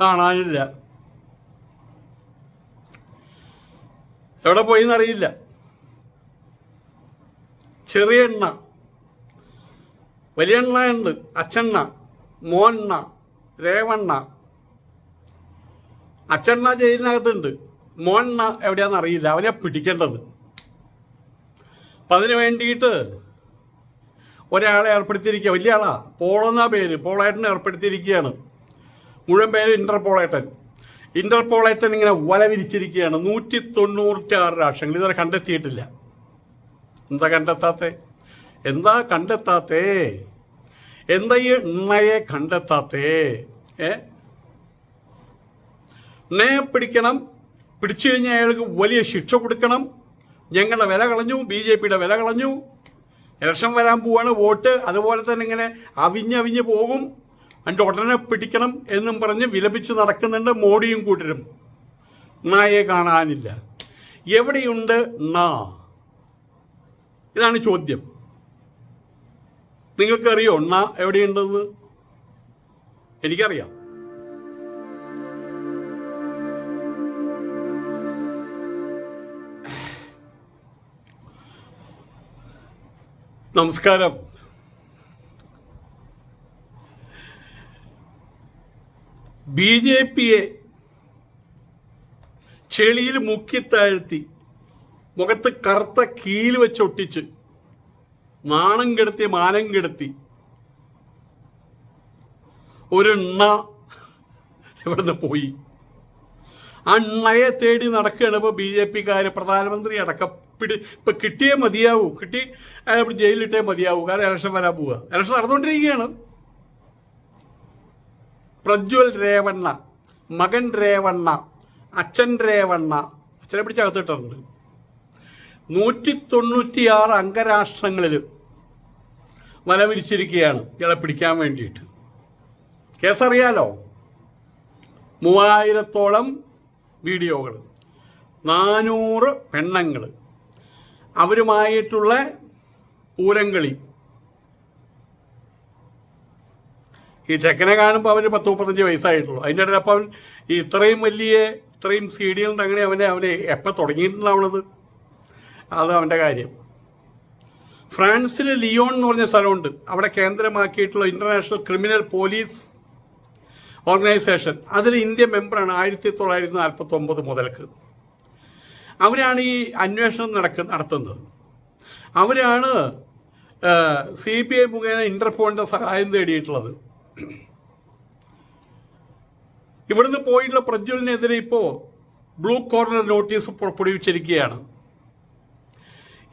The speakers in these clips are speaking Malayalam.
കാണാനില്ല. എവിടെ പോയി എന്നറിയില്ല ചെറിയ എണ്ണ. വലിയ എണ്ണ ഉണ്ട് അച്ചെണ്ണ മോണ്ണ രേവണ്ണ. അച്ഛണ്ണ ജയിലിനകത്തുണ്ട്. മോണ്ണ എവിടെയാണെന്ന് അറിയില്ല. അവനെ പിടിക്കേണ്ടത്. അപ്പം അതിന് വേണ്ടിയിട്ട് ഒരാളെ ഏർപ്പെടുത്തിയിരിക്കുക വലിയ ആളാ. പോളെന്നാ പേര്. പോളായിട്ടിനെ ഏർപ്പെടുത്തിയിരിക്കുകയാണ് മുഴുവൻ പേര് ഇന്റർപോളേറ്റൻ. ഇന്റർപോളേറ്റൻ ഇങ്ങനെ വല വിരിച്ചിരിക്കുകയാണ്. നൂറ്റി തൊണ്ണൂറ്റി ആറ് രാഷ്ട്രങ്ങൾ. ഇതുവരെ കണ്ടെത്തിയിട്ടില്ല. എന്താ കണ്ടെത്താത്തെ? എന്താ കണ്ടെത്താത്തേ? എന്താ ഈ എണ്ണയെ കണ്ടെത്താത്തേ? എണ്ണയെ പിടിക്കണം. പിടിച്ചു കഴിഞ്ഞാൽ അയാൾക്ക് വലിയ ശിക്ഷ കൊടുക്കണം. ഞങ്ങളുടെ വില കളഞ്ഞു. ബി ജെ പിയുടെ വില കളഞ്ഞു. ഇലക്ഷൻ വരാൻ പോവാണ് വോട്ട്. അതുപോലെ തന്നെ ഇങ്ങനെ അവിഞ്ഞവിഞ്ഞ് പോകും. അതിന്റെ ഉടനെ പിടിക്കണം എന്നും പറഞ്ഞ് വിലപിച്ച് നടക്കുന്നുണ്ട് മോഡിയും കൂട്ടരും. നായെ കാണാനില്ല. എവിടെയുണ്ട് നാ? ഇതാണ് ചോദ്യം. നിങ്ങൾക്കറിയോ ണ എവിടെയുണ്ടെന്ന്? എനിക്കറിയാം. നമസ്കാരം. ബി ജെ പിയെ ചെളിയിൽ മുക്കിത്താഴ്ത്തി മുഖത്ത് കറുത്ത കീൽ വെച്ചൊട്ടിച്ച് നാണം കെടുത്തി മാനം കെടുത്തി ഒരു എണ്ണ ഇവിടുന്ന് പോയി. ആ എണ്ണയെ തേടി നടക്കുകയാണ് ഇപ്പോൾ ബി ജെ പിക്കാര്. പ്രധാനമന്ത്രി അടക്കം പിടി ഇപ്പം കിട്ടിയേ മതിയാവൂ. കിട്ടി അയാൾ ജയിലിലിട്ടേ മതിയാവൂ. കാരണം ഇലക്ഷൻ വരാൻ പോവുക. ഇലക്ഷൻ നടന്നുകൊണ്ടിരിക്കുകയാണ്. പ്രജ്വൽ രേവണ്ണ മകൻ രേവണ്ണ അച്ഛൻ രേവണ്ണ. അച്ഛനെ പിടിച്ച് അകത്തിട്ടുണ്ട് നൂറ്റി തൊണ്ണൂറ്റിയാറ് അംഗരാഷ്ട്രങ്ങളിൽ വലവിരിച്ചിരിക്കുകയാണ്. ഇയാളെ പിടിക്കാൻ വേണ്ടിയിട്ട്. കേസറിയാലോ? മൂവായിരത്തോളം വീഡിയോകൾ നാനൂറ് പെണ്ണങ്ങൾ അവരുമായിട്ടുള്ള പൂരംകളി. ഈ ചെക്കനെ കാണുമ്പോൾ അവന് പത്ത് മുപ്പത്തഞ്ച് വയസ്സായിട്ടുള്ളൂ. അതിന്റെ ഇടയിൽ അപ്പം ഈ ഇത്രയും വലിയ ഇത്രയും സീഡികളുണ്ട് അങ്ങനെ അവനെ അവനെ എപ്പോൾ തുടങ്ങിയിട്ടുണ്ടാവണത് അത് അവന്റെ കാര്യം. ഫ്രാൻസിൽ ലിയോൺ എന്ന് പറഞ്ഞ സ്ഥലമുണ്ട്. അവിടെ കേന്ദ്രമാക്കിയിട്ടുള്ള ഇന്റർനാഷണൽ ക്രിമിനൽ പോലീസ് ഓർഗനൈസേഷൻ. അതിൽ ഇന്ത്യ മെമ്പറാണ് ആയിരത്തി തൊള്ളായിരത്തി നാൽപ്പത്തി ഒമ്പത് മുതൽക്ക്. അവരാണ് ഈ അന്വേഷണം നടക്ക നടത്തുന്നത്. അവരാണ് സി ബി ഐ മുഖേന ഇന്റർപോളിന്റെ സഹായം തേടിയിട്ടുള്ളത്. ഇവിടുന്ന് പോയിട്ടുള്ള പ്രജ്വലിനെതിരെ ഇപ്പോ ബ്ലൂ കോർണർ നോട്ടീസ് പുറപ്പെടുവിച്ചിരിക്കുകയാണ്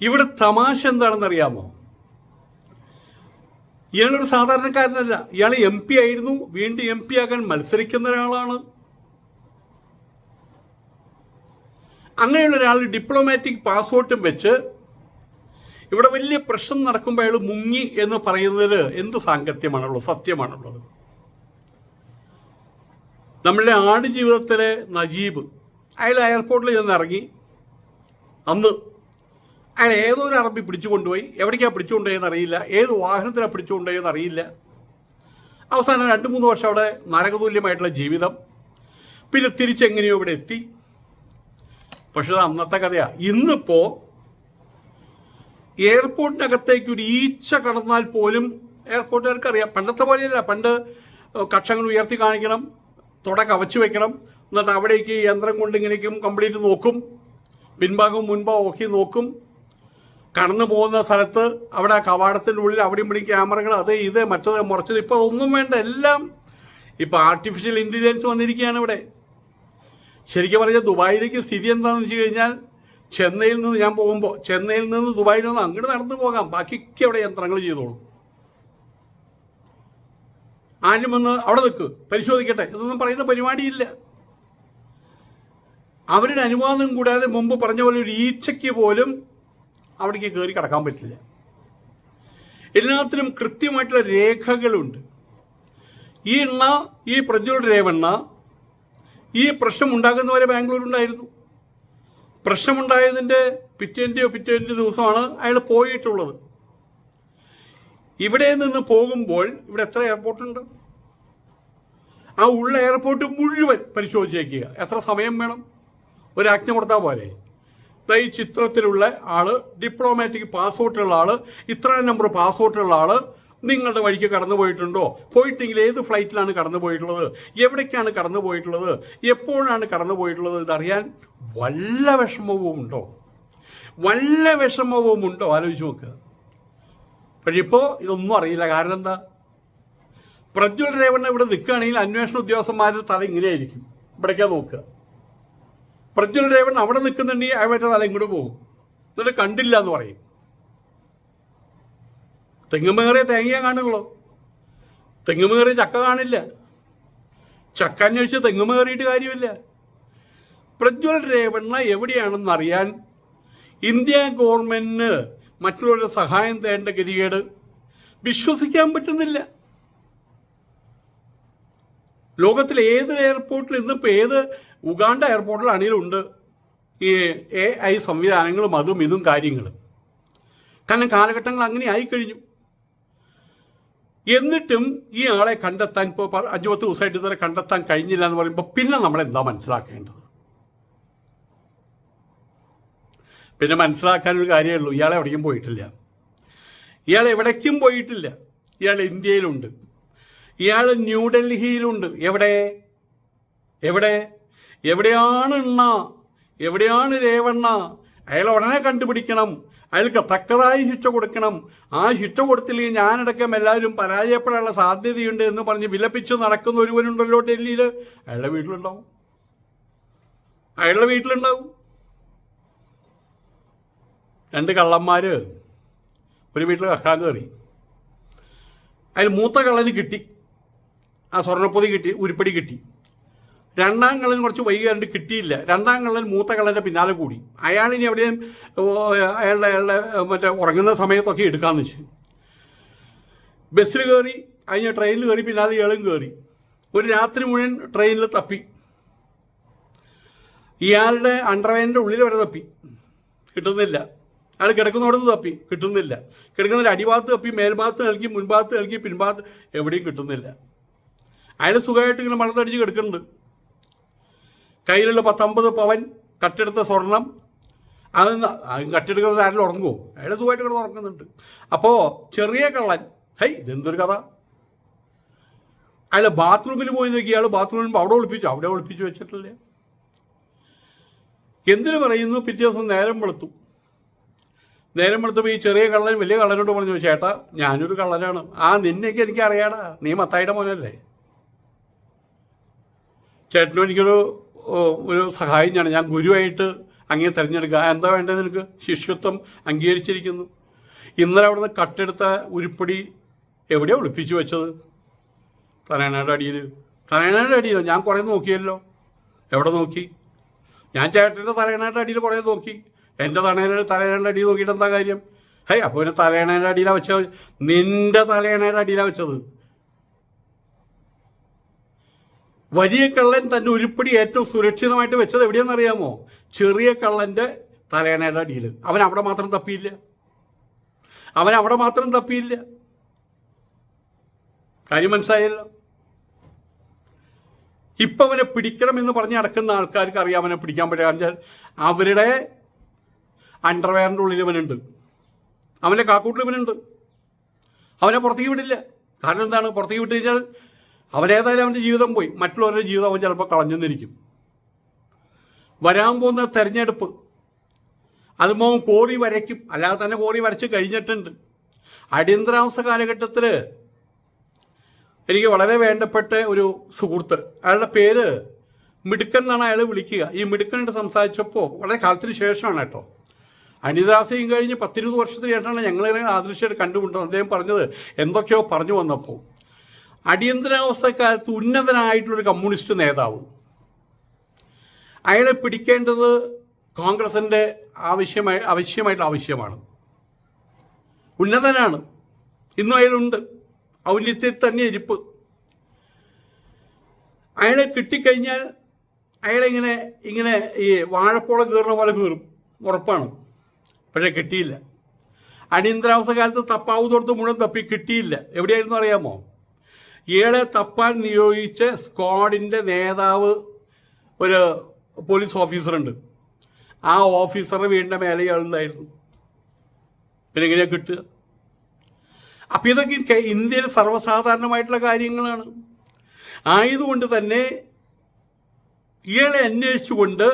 ഇവിടെ തമാശ എന്താണെന്നറിയാമോ? ഇയാളൊരു സാധാരണക്കാരനല്ല. ഇയാൾ എം പി ആയിരുന്നു. വീണ്ടും എം പി ആകാൻ മത്സരിക്കുന്ന ഒരാളാണ്. അങ്ങനെയുള്ള ഒരാൾ ഡിപ്ലോമാറ്റിക് പാസ്പോർട്ടും വെച്ച് ഇവിടെ വലിയ പ്രശ്നം നടക്കുമ്പോൾ അയാൾ മുങ്ങി എന്ന് പറയുന്നതിൽ എന്ത് സാങ്കത്യമാണുള്ളത്? സത്യമാണുള്ളത്. നമ്മളുടെ ആടുജീവിതത്തിലെ നജീബ് അയാൾ എയർപോർട്ടിൽ ചെന്ന് ഇറങ്ങി. അന്ന് അയാൾ ഏതോ ഒരു അറബി പിടിച്ചു കൊണ്ടുപോയി എവിടേക്കാണ് പിടിച്ചു കൊണ്ടുപോയെന്ന് അറിയില്ല. ഏത് വാഹനത്തിലാണ് പിടിച്ചു കൊണ്ടുപോയെന്ന് അറിയില്ല. അവസാനം രണ്ട് മൂന്ന് വർഷം അവിടെ നരകതുല്യമായിട്ടുള്ള ജീവിതം. പിന്നെ തിരിച്ചെങ്ങനെയോ ഇവിടെ എത്തി. പക്ഷേ അന്നത്തെ കഥയാണ് ഇന്നിപ്പോ എയർപോർട്ടിനകത്തേക്ക് ഒരു ഈച്ച കടന്നാൽ പോലും എയർപോർട്ടുകാർക്ക് അറിയാം പണ്ടത്തെ പോലെയല്ല. പണ്ട് കക്ഷങ്ങൾ ഉയർത്തി കാണിക്കണം തുട കവച്ചു വെക്കണം എന്നിട്ട് അവിടേക്ക് യന്ത്രം കൊണ്ട് കംപ്ലീറ്റ് നോക്കും പിൻഭാഗവും മുൻഭാഗവും ഒക്കെ നോക്കും. കടന്നു പോകുന്ന സ്ഥലത്ത് അവിടെ ആ കവാടത്തിന്റെ ഉള്ളിൽ അവിടെയും ഇവിടെയും ക്യാമറകൾ അത് ഇത് മറ്റത് മുറച്ചത് ഇപ്പോൾ ഒന്നും വേണ്ട. എല്ലാം ഇപ്പോൾ ആർട്ടിഫിഷ്യൽ ഇന്റലിജൻസ് വന്നിരിക്കുകയാണ് ഇവിടെ. ശരിക്കും പറഞ്ഞാൽ ദുബായിലേക്ക് സ്ഥിതി എന്താണെന്ന് വെച്ച് കഴിഞ്ഞാൽ ചെന്നൈയിൽ നിന്ന് ഞാൻ പോകുമ്പോൾ ചെന്നൈയിൽ നിന്ന് ദുബായിൽ നിന്ന് അങ്ങോട്ട് നടന്നു പോകാം. ബാക്കിയൊക്കെ അവിടെ യന്ത്രങ്ങൾ ചെയ്തോളും. ആരും വന്ന് അവിടെ നിൽക്ക് പരിശോധിക്കട്ടെ. ഇതൊന്നും പറയുന്ന പരിപാടിയില്ല. അവരുടെ അനുവാദം കൂടാതെ മുമ്പ് പറഞ്ഞ പോലെ ഒരു ഈച്ചയ്ക്ക് പോലും അവിടേക്ക് കയറി കടക്കാൻ പറ്റില്ല. എല്ലാത്തിനും കൃത്യമായിട്ടുള്ള രേഖകളുണ്ട്. ഈ എണ്ണ ഈ പ്രജ്വൽ രേവണ്ണ ഈ പ്രശ്നം ഉണ്ടാകുന്നവരെ ബാംഗ്ലൂരുണ്ടായിരുന്നു. പ്രശ്നമുണ്ടായതിന്റെ പിറ്റേന്റെയോ പിറ്റേന്റെ ദിവസമാണ് അയാൾ പോയിട്ടുള്ളത്. ഇവിടെ നിന്ന് പോകുമ്പോൾ ഇവിടെ എത്ര എയർപോർട്ടുണ്ട് ആ ഉള്ള എയർപോർട്ട് മുഴുവൻ പരിശോധിച്ചേക്കുക. എത്ര സമയം വേണം? ഒരു ആജ്ഞ കൊടുത്താൽ ദാ ഈ ചിത്രത്തിലുള്ള ആൾ ഡിപ്ലോമാറ്റിക് പാസ്പോർട്ടുള്ള ആൾ ഇത്ര നമ്പർ പാസ്പോർട്ടുള്ള ആൾ നിങ്ങളുടെ വഴിക്ക് കടന്നു പോയിട്ടുണ്ടോ? പോയിട്ടെങ്കിൽ ഏത് ഫ്ലൈറ്റിലാണ് കടന്നു പോയിട്ടുള്ളത്? എവിടേക്കാണ് കടന്നു പോയിട്ടുള്ളത്? എപ്പോഴാണ് കടന്നു പോയിട്ടുള്ളത് ഇതറിയാൻ വല്ല വിഷമവും ഉണ്ടോ? വല്ല വിഷമവും ഉണ്ടോ? ആലോചിച്ച് നോക്കുക പക്ഷെ ഇപ്പോൾ ഇതൊന്നും അറിയില്ല. കാരണം എന്താ? പ്രജ്വൽ രേവണ്ണ ഇവിടെ നിൽക്കുകയാണെങ്കിൽ അന്വേഷണ ഉദ്യോഗസ്ഥന്മാരുടെ തല ഇങ്ങനെയായിരിക്കും. ഇവിടേക്കാ നോക്കുക. പ്രജ്വൽ രേവൺ അവിടെ നിൽക്കുന്നുണ്ടെങ്കിൽ അവരുടെ തല ഇങ്ങോട്ട് പോകും. എന്നിട്ട് കണ്ടില്ല എന്ന് പറയും. തെങ്ങുമേറിയ തേങ്ങ കാണുള്ളൂ തെങ്ങുമേറിയ ചക്ക കാണില്ല. ചക്ക അന്വേഷിച്ച് തെങ്ങുമേറിയിട്ട് കാര്യമില്ല. പ്രജ്വൽ രേവണ്ണ എവിടെയാണെന്ന് അറിയാൻ ഇന്ത്യ ഗവൺമെന്റിന് മറ്റുള്ളവരുടെ സഹായം തേണ്ട ഗതികേട് വിശ്വസിക്കാൻ പറ്റുന്നില്ല. ലോകത്തിലെ ഏത് എയർപോർട്ടിൽ ഇന്നിപ്പോൾ ഏത് ഉഗാണ്ട എയർപോർട്ടിലാണെങ്കിലും ഉണ്ട് ഈ എ ഐ സംവിധാനങ്ങളും അതും ഇതും കാര്യങ്ങളും. കാരണം കാലഘട്ടങ്ങൾ അങ്ങനെ ആയിക്കഴിഞ്ഞു. എന്നിട്ടും ഈ ആളെ കണ്ടെത്താൻ ഇപ്പോൾ അഞ്ചു പത്ത് ദിവസമായിട്ട് ഇതുവരെ കണ്ടെത്താൻ കഴിഞ്ഞില്ല എന്ന് പറയുമ്പോൾ പിന്നെ നമ്മൾ എന്താ മനസ്സിലാക്കേണ്ടത്? പിന്നെ മനസ്സിലാക്കാൻ ഒരു കാര്യമേ ഉള്ളൂ. ഇയാളെ എവിടേക്കും പോയിട്ടില്ല. ഇയാൾ എവിടേക്കും പോയിട്ടില്ല. ഇയാൾ ഇന്ത്യയിലുണ്ട്. ഇയാൾ ന്യൂഡൽഹിയിലുണ്ട് എവിടെ? എവിടെ? എവിടെയാണ് എണ്ണ എവിടെയാണ് രേവണ്ണ? അയാൾ ഉടനെ കണ്ടുപിടിക്കണം. അയാൾക്ക് തക്കതായി ശിക്ഷ കൊടുക്കണം. ആ ശിക്ഷ കൊടുത്തില്ലെങ്കിൽ ഞാനടക്കം എല്ലാവരും പരാജയപ്പെടാനുള്ള സാധ്യതയുണ്ട് എന്ന് പറഞ്ഞ് വിലപ്പിച്ച് നടക്കുന്ന ഒരുവനുണ്ടല്ലോ ഡൽഹിയിൽ അയാളുടെ വീട്ടിലുണ്ടാവും. അയാളുടെ വീട്ടിലുണ്ടാവും. രണ്ട് കള്ളന്മാര് ഒരു വീട്ടിൽ കക്കാൻ കയറി. അതിൽ മൂത്ത കള്ളന് കിട്ടി. ആ സ്വർണപ്പൊതി കിട്ടി ഉരുപ്പടി കിട്ടി. രണ്ടാം കള്ളൻ കുറച്ച് വൈകാണ്ട് കിട്ടിയില്ല. രണ്ടാം കള്ളൻ മൂത്ത കള്ളന്റെ പിന്നാലെ കൂടി. അയാളിനി എവിടെയും അയാളുടെ അയാളുടെ മറ്റേ ഉറങ്ങുന്ന സമയത്തൊക്കെ എടുക്കാമെന്ന് വെച്ചു. ബസ്സിൽ കയറി അതിന് ട്രെയിനിൽ കയറി പിന്നാലെ ഇയാളും കയറി ഒരു രാത്രി മുഴുവൻ ട്രെയിനിൽ തപ്പി. ഇയാളുടെ അണ്ടർവെയറിന്റെ ഉള്ളിൽ വരെ തപ്പി. കിട്ടുന്നില്ല. അയാൾ കിടക്കുന്നിടത്ത് തപ്പി. കിട്ടുന്നില്ല. കിടക്കുന്ന അടിഭാഗത്ത് തപ്പി മേൽഭാഗത്ത് നൽകി മുൻഭാഗത്ത് നൽകി പിൻഭാഗത്ത് എവിടെയും കിട്ടുന്നില്ല. അയാൾ സുഖമായിട്ട് ഇങ്ങനെ മണത്തടിച്ച് കിടക്കുന്നുണ്ട്. കയ്യിലുള്ള പത്തൊമ്പത് പവൻ കട്ടെടുത്ത സ്വർണം അത് കട്ടെടുക്കുന്നത് ആരെങ്കിലും ഉറങ്ങുമോ അയാൾ സുഖമായിട്ട് കിടന്ന് ഉറങ്ങുന്നുണ്ട്. അപ്പോൾ ചെറിയ കള്ളൻ ഹൈ ഇതെന്തൊരു കഥ? അയാൾ ബാത്റൂമിൽ പോയി നോക്കി അയാൾ ബാത്റൂമിൽ അവിടെ ഒളിപ്പിച്ചു അവിടെ ഒളിപ്പിച്ചു വെച്ചിട്ടില്ല. എന്തിനു പറയുന്നു? പിറ്റേ ദിവസം നേരം വെളുത്തു. നേരം വെളുത്തപ്പോൾ ഈ ചെറിയ കള്ളൻ വലിയ കള്ളനോട് പറഞ്ഞു ചേട്ടാ ഞാനൊരു കള്ളനാണ്. ആ നിന്നെയൊക്കെ എനിക്ക് അറിയാടാ നീ മത്തായിയുടെ മോനല്ലേ? ചേട്ടനും എനിക്കൊരു ഒരു സഹായിയാണ്. ഞാൻ ഗുരുവായിട്ട് അങ്ങേ തിരഞ്ഞെടുക്കുക. എന്താ വേണ്ടത് നിനക്ക്? ശിഷ്യത്വം അംഗീകരിച്ചിരിക്കുന്നു. ഇന്നലെ അവിടുന്ന് കട്ടെടുത്ത ഉരുപ്പടി എവിടെയാണ് ഒളിപ്പിച്ചു വെച്ചത്? തലയണയുടെ അടിയിൽ. തലയണയുടെ അടിയിലോ? ഞാൻ കുറേ നോക്കിയല്ലോ. എവിടെ നോക്കി? ഞാൻ ചേട്ടന്റെ തലയണയുടെ അടിയിൽ കുറേ നോക്കി. എന്റെ തലയണയുടെ തലയണയുടെ അടിയിൽ നോക്കിയിട്ട് എന്താ കാര്യം? ഹേ അപ്പോൾ പിന്നെ തലയണയുടെ അടിയിലാണ് വെച്ചത്. നിന്റെ തലയണയുടെ അടിയിലാണ് വെച്ചത്. വലിയ കള്ളൻ തന്റെ ഉരുപ്പടി ഏറ്റവും സുരക്ഷിതമായിട്ട് വെച്ചത് എവിടെയെന്നറിയാമോ ചെറിയ കള്ളന്റെ തലയണയുടെ അടിയിൽ. അവൻ അവിടെ മാത്രം തപ്പിയില്ല. അവൻ അവിടെ മാത്രം തപ്പിയില്ല. കാര്യം മനസ്സിലായല്ലോ? ഇപ്പം അവനെ പിടിക്കണം എന്ന് പറഞ്ഞ് നടക്കുന്ന ആൾക്കാർക്ക് അറിയാം അവനെ പിടിക്കാൻ പറ്റുക അവരുടെ അണ്ടർവെയറിന്റെ ഉള്ളിൽ ഇവനുണ്ട്. അവന്റെ കാക്കൂട്ടിൽ ഇവനുണ്ട്. അവനെ പുറത്തേക്ക് വിടില്ല. കാരണം എന്താണ്? പുറത്തേക്ക് വിട്ട് കഴിഞ്ഞാൽ അവനേതായാലും അവന്റെ ജീവിതം പോയി. മറ്റുള്ളവരുടെ ജീവിതം അവൻ ചിലപ്പോൾ കളഞ്ഞെന്നിരിക്കും. വരാൻ പോകുന്ന തെരഞ്ഞെടുപ്പ് അതുമോ കോറി വരയ്ക്കും. അല്ലാതെ തന്നെ കോറി വരച്ച് കഴിഞ്ഞിട്ടുണ്ട്. അടിയന്തരാവസ്ഥ കാലഘട്ടത്തിൽ എനിക്ക് വളരെ വേണ്ടപ്പെട്ട ഒരു സുഹൃത്ത് അയാളുടെ പേര് മിടുക്കൻ എന്നാണ് അയാൾ വിളിക്കുക. ഈ മിടുക്കനായിട്ട് സംസാരിച്ചപ്പോൾ വളരെ കാലത്തിന് ശേഷമാണ് കേട്ടോ. അനിതാസയും കഴിഞ്ഞ് പത്തിരുപത് വർഷത്തിന് ശേഷമാണ് ഞങ്ങളെ ആദർശമായിട്ട് കണ്ടുമുട്ടുന്നത്. അദ്ദേഹം പറഞ്ഞത് എന്തൊക്കെയോ പറഞ്ഞു വന്നപ്പോൾ അടിയന്തരാവസ്ഥക്കാലത്ത് ഉന്നതനായിട്ടുള്ളൊരു കമ്മ്യൂണിസ്റ്റ് നേതാവ്. അയാളെ പിടിക്കേണ്ടത് കോൺഗ്രസിന്റെ ആവശ്യമായി ആവശ്യമായിട്ടുള്ള ആവശ്യമാണ്. ഉന്നതനാണ്. ഇന്നും അയാളുണ്ട്. ഔന്നത്യത്തിൽ തന്നെ ഇരിപ്പ്. അയാളെ കിട്ടിക്കഴിഞ്ഞാൽ അയാളിങ്ങനെ ഇങ്ങനെ ഈ വാഴപ്പോളം കീറുന്ന പോലെ കീറും. ഉറപ്പാണ്. പക്ഷേ കിട്ടിയില്ല. അടിയന്തരാവസ്ഥ കാലത്ത് തപ്പാവുന്നിടത്ത് മുഴുവൻ തപ്പി കിട്ടിയില്ല. എവിടെയായിരുന്നു അറിയാമോ? ഇയാളെ തപ്പാൻ നിയോഗിച്ച സ്ക്വാഡിന്റെ നേതാവ് ഒരു പോലീസ് ഓഫീസറുണ്ട്. ആ ഓഫീസറെ വീടിന്റെ മേലെ ഇയാളുണ്ടായിരുന്നു പിന്നെ എങ്ങനെയാണ് കിട്ടുക? അപ്പം ഇതൊക്കെ ഇന്ത്യയിൽ സർവസാധാരണമായിട്ടുള്ള കാര്യങ്ങളാണ്. ആയതുകൊണ്ട് തന്നെ ഇയാളെ അന്വേഷിച്ചുകൊണ്ട്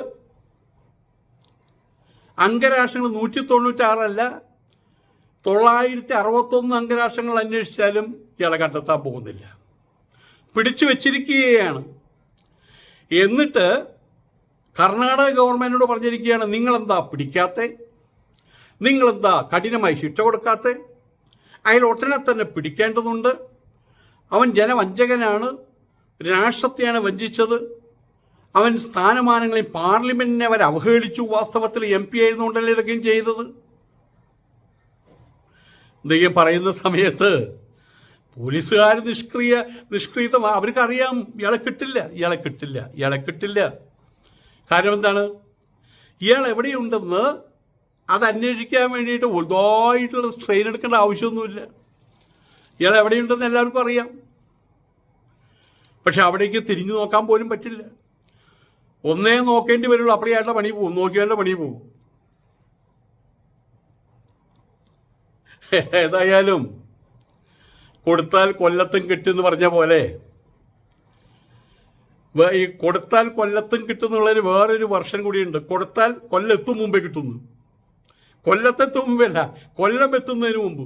അംഗരാഷ്ട്രങ്ങൾ നൂറ്റി തൊണ്ണൂറ്റാറല്ല തൊള്ളായിരത്തി അറുപത്തൊന്ന് അംഗരാഷ്ട്രങ്ങൾ അന്വേഷിച്ചാലും ഇയാളെ കണ്ടെത്താൻ പോകുന്നില്ല. പിടിച്ചു വച്ചിരിക്കുകയാണ്. എന്നിട്ട് കർണാടക ഗവൺമെന്റിനോട് പറഞ്ഞിരിക്കുകയാണ് നിങ്ങളെന്താ പിടിക്കാത്ത? നിങ്ങളെന്താ കഠിനമായി ശിക്ഷ കൊടുക്കാത്ത? അയാൾ ഒട്ടനെ തന്നെ പിടിക്കേണ്ടതുണ്ട്. അവൻ ജനവഞ്ചകനാണ് രാഷ്ട്രത്തെയാണ് വഞ്ചിച്ചത്. അവൻ സ്ഥാനമാനങ്ങളിൽ പാർലമെന്റിനെ അവർ അവഹേളിച്ചു വാസ്തവത്തിൽ എം പി ആയിരുന്നുകൊണ്ടല്ലേ ഇതൊക്കെയും ചെയ്തത്? എന്തെങ്കിലും പറയുന്ന സമയത്ത് പോലീസുകാർ നിഷ്ക്രിയ നിഷ്ക്രിയത അവർക്കറിയാം ഇയാളെ കിട്ടില്ല ഇയാളെ കിട്ടില്ല ഇയാളെ കിട്ടില്ല. കാര്യം എന്താണ്? ഇയാൾ എവിടെയുണ്ടെന്ന് അത് അന്വേഷിക്കാൻ വേണ്ടിയിട്ട് വലുതായിട്ടുള്ള സ്ട്രെയിൻ എടുക്കേണ്ട ആവശ്യമൊന്നുമില്ല. ഇയാൾ എവിടെയുണ്ടെന്ന് എല്ലാവർക്കും അറിയാം. പക്ഷെ അവിടേക്ക് തിരിഞ്ഞു നോക്കാൻ പോലും പറ്റില്ല. ഒന്നേ നോക്കേണ്ടി വരുള്ളൂ അപ്പടിയായിട്ടുള്ള പണി പോകും നോക്കിയാളുടെ പണി പോകും ഏതായാലും കൊടുത്താൽ കൊല്ലത്തും കിട്ടും എന്ന് പറഞ്ഞ പോലെ. ഈ കൊടുത്താൽ കൊല്ലത്തും കിട്ടും എന്നുള്ളതിന് വേറൊരു വർഷം കൂടിയുണ്ട്. കൊടുത്താൽ കൊല്ലെത്തും മുമ്പേ കിട്ടുന്നു. കൊല്ലത്തെത്തും മുമ്പല്ല കൊല്ലം എത്തുന്നതിന് മുമ്പ്.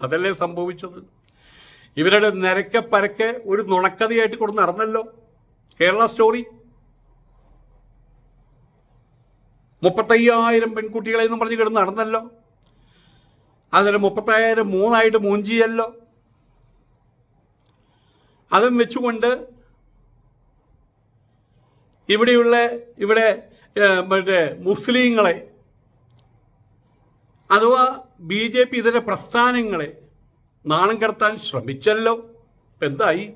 അതല്ലേ സംഭവിച്ചത്? ഇവരുടെ നിരക്കെ പരക്കെ ഒരു നുണക്കഥയായിട്ട് കൊണ്ട് നടന്നല്ലോ. കേരള സ്റ്റോറി. മുപ്പത്തയ്യായിരം പെൺകുട്ടികളെ എന്നും പറഞ്ഞ് കിടന്ന് നടന്നല്ലോ. അതിൽ മുപ്പത്തയ്യായിരം മൂന്നായിട്ട് മൂഞ്ചിയല്ലോ. അതും വെച്ചുകൊണ്ട് ഇവിടെയുള്ള ഇവിടെ മറ്റേ മുസ്ലിങ്ങളെ അഥവാ ബി ജെ പി ഇതര പ്രസ്ഥാനങ്ങളെ നാണം കടത്താൻ ശ്രമിച്ചല്ലോ. എന്തായി?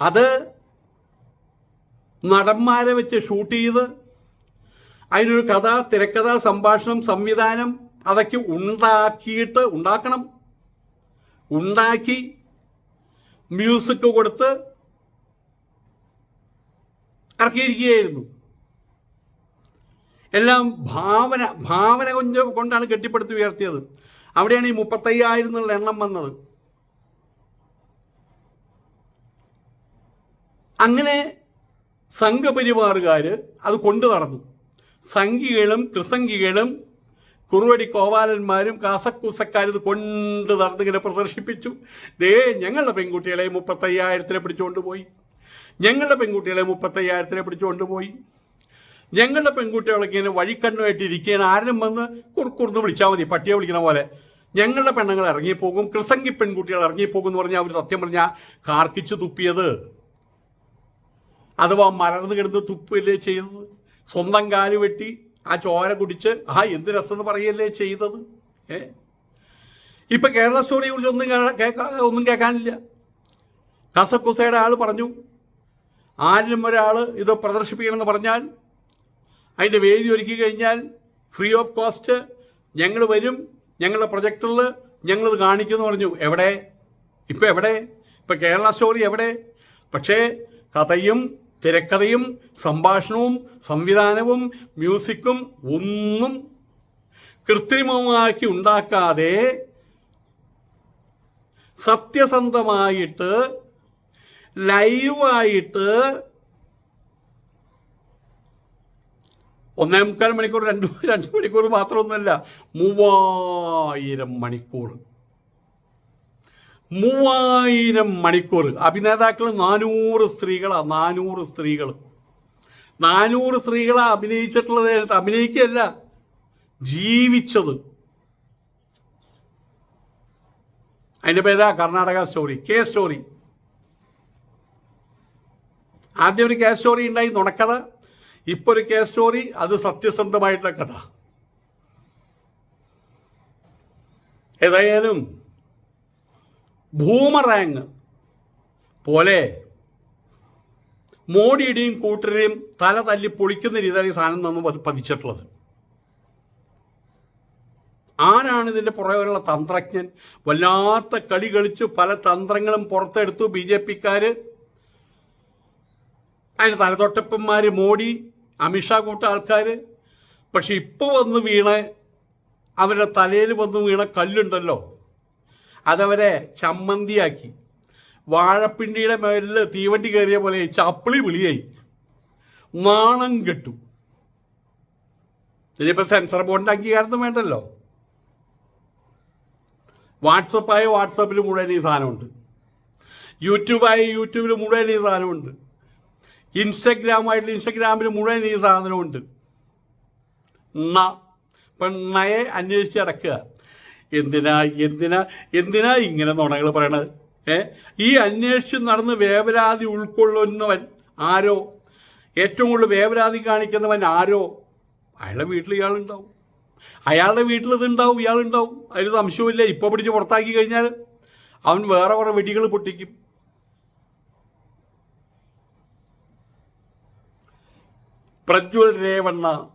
അത് നടന്മാരെ വെച്ച് ഷൂട്ട് ചെയ്ത് അതിനൊരു കഥ തിരക്കഥ സംഭാഷണം സംവിധാനം അതൊക്കെ ഉണ്ടാക്കിയിട്ട് ഉണ്ടാക്കണം. ഉണ്ടാക്കി മ്യൂസിക് കൊടുത്ത് ഇറക്കിയിരിക്കുകയായിരുന്നു. എല്ലാം ഭാവന ഭാവന കൊഞ്ച കൊണ്ടാണ് കെട്ടിപ്പടുത്തി ഉയർത്തിയത്. അവിടെയാണ് ഈ മുപ്പത്തയ്യായിരം എന്നുള്ള എണ്ണം വന്നത്. അങ്ങനെ സംഘപരിവാറുകാർ അത് കൊണ്ടു നടന്നു. സംഘികളും കൃസംഗികളും കുറുവടി കോവാലന്മാരും കാസക്കൂസക്കാരും ഇത് കൊണ്ട് നടന്നിങ്ങനെ പ്രദർശിപ്പിച്ചു. ദേ ഞങ്ങളുടെ പെൺകുട്ടികളെ മുപ്പത്തയ്യായിരത്തിനെ പിടിച്ചുകൊണ്ട് പോയി. ഞങ്ങളുടെ പെൺകുട്ടികളെ മുപ്പത്തയ്യായിരത്തിനെ പിടിച്ചുകൊണ്ട് പോയി. ഞങ്ങളുടെ പെൺകുട്ടികളൊക്കെ ഇങ്ങനെ വഴിക്കണ്ണുമായിട്ട് ആരും വന്ന് കുറുക്കുറുന്ന് വിളിച്ചാൽ മതി പട്ടിയെ വിളിക്കണ പോലെ. ഞങ്ങളുടെ പെണ്ണുങ്ങൾ ഇറങ്ങിപ്പോകും. കൃസംഗി പെൺകുട്ടികൾ ഇറങ്ങിപ്പോകും എന്ന് പറഞ്ഞാൽ അവർ സത്യം പറഞ്ഞാൽ കാർക്കിച്ചു തുപ്പിയത്. അഥവാ മലർന്നു കിടന്ന് തുപ്പില്ലേ ചെയ്തത്. സ്വന്തം കാൽ വെട്ടി ആ ചോര കുടിച്ച് ആ എന്ത് രസം എന്ന് പറയല്ലേ ചെയ്തത്? ഏ? ഇപ്പൊ കേരള സ്റ്റോറിയെ കുറിച്ച് ഒന്നും കേൾക്കാ- ഒന്നും കേൾക്കാനില്ല. കസക്കുസയുടെ ആൾ പറഞ്ഞു ആരിലും ഒരാൾ ഇത് പ്രദർശിപ്പിക്കണമെന്ന് പറഞ്ഞാൽ അതിന്റെ വേദി ഒരുക്കി കഴിഞ്ഞാൽ ഫ്രീ ഓഫ് കോസ്റ്റ് ഞങ്ങൾ വരും ഞങ്ങളുടെ പ്രൊജക്ടറിൽ ഞങ്ങളിത് കാണിക്കുമെന്ന് പറഞ്ഞു. എവിടെ? ഇപ്പം എവിടെ? ഇപ്പം കേരള സ്റ്റോറി എവിടെ? പക്ഷേ കഥയും തിരക്കഥയും സംഭാഷണവും സംവിധാനവും മ്യൂസിക്കും ഒന്നും കൃത്രിമമാക്കി ഉണ്ടാക്കാതെ സത്യസന്ധമായിട്ട് ലൈവായിട്ട് ഒന്നേ മുക്കാൽ മണിക്കൂർ രണ്ട് രണ്ട് മണിക്കൂർ മാത്രമൊന്നുമല്ല മൂവായിരം മണിക്കൂർ മൂവായിരം മണിക്കൂർ. അഭിനേതാക്കൾ നാനൂറ് സ്ത്രീകളാ നാനൂറ് സ്ത്രീകൾ. നാനൂറ് സ്ത്രീകളാ അഭിനയിച്ചിട്ടുള്ളത് അഭിനയിക്കുകയല്ല ജീവിച്ചത്. അതിന്റെ പേരാ കർണാടക സ്റ്റോറി കെ സ്റ്റോറി. ആദ്യം ഒരു കെ സ്റ്റോറി ഉണ്ടായി നുണക്കഥ. ഇപ്പൊ ഒരു കേ സ്റ്റോറി അത് സത്യസന്ധമായിട്ടുള്ള കഥ. ഏതായാലും ഭൂമറാങ്. പോലെ. മോഡിയുടെയും കൂട്ടരെയും തല തല്ലി പൊളിക്കുന്ന രീതിയിലാണ് ഈ സാധനം നിന്ന് പതിച്ചിട്ടുള്ളത്. ആരാണ് ഇതിന്റെ പുറകെയുള്ള തന്ത്രജ്ഞൻ? വല്ലാത്ത കളി കളിച്ച് പല തന്ത്രങ്ങളും പുറത്തെടുത്തു ബി ജെ പിക്കാർ അതിന് തലതൊട്ടപ്പന്മാർ മോഡി അമിത്ഷാ കൂട്ട ആൾക്കാർ പക്ഷെ ഇപ്പോൾ വന്ന് വീണ് അവരുടെ തലയിൽ വന്ന് വീണ കല്ലുണ്ടല്ലോ. അതവരെ ചമ്മന്തിയാക്കി. വാഴപ്പിണ്ടിയുടെ മേലിൽ തീവണ്ടി കയറിയ പോലെ ചപ്പിളി വിളിയായി. നാണം കെട്ടു. ഇനിയിപ്പോ സെൻസർ ബോർഡിന്റെ അംഗീകാരത്തും വേണ്ടല്ലോ. വാട്സപ്പായ വാട്സപ്പിൽ മുഴുവൻ ഈ സാധനമുണ്ട്. യൂട്യൂബായ യൂട്യൂബിൽ മുഴുവൻ ഈ സാധനമുണ്ട്. ഇൻസ്റ്റഗ്രാമായിട്ട് ഇൻസ്റ്റഗ്രാമിൽ മുഴുവൻ ഈ സാധനമുണ്ട്. ന. ഇപ്പം നയെ അന്വേഷിച്ച് നടക്കുക. എന്തിനാ എന്തിനാ എന്തിനാ ഇങ്ങനെ നുണകൾ പറയണത്? ഏ? ഈ അന്വേഷിച്ച് നടന്ന് വേവലാതി ഉൾക്കൊള്ളുന്നവൻ ആരോ? ഏറ്റവും കൂടുതൽ വേവലാതി കാണിക്കുന്നവൻ ആരോ? അയാളുടെ വീട്ടിൽ ഇയാളുണ്ടാവും. അയാളുടെ വീട്ടിൽ ഇതുണ്ടാവും ഇയാളുണ്ടാവും. അതിൽ സംശയമില്ല ഇപ്പോൾ പിടിച്ച് പുറത്താക്കി കഴിഞ്ഞാൽ അവൻ വേറെ കുറേ വെടികൾ പൊട്ടിക്കും. പ്രജ്വൽ രേവണ്ണ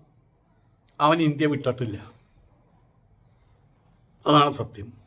അവൻ ഇന്ത്യ വിട്ടിട്ടില്ല. അതാണ് സത്യം.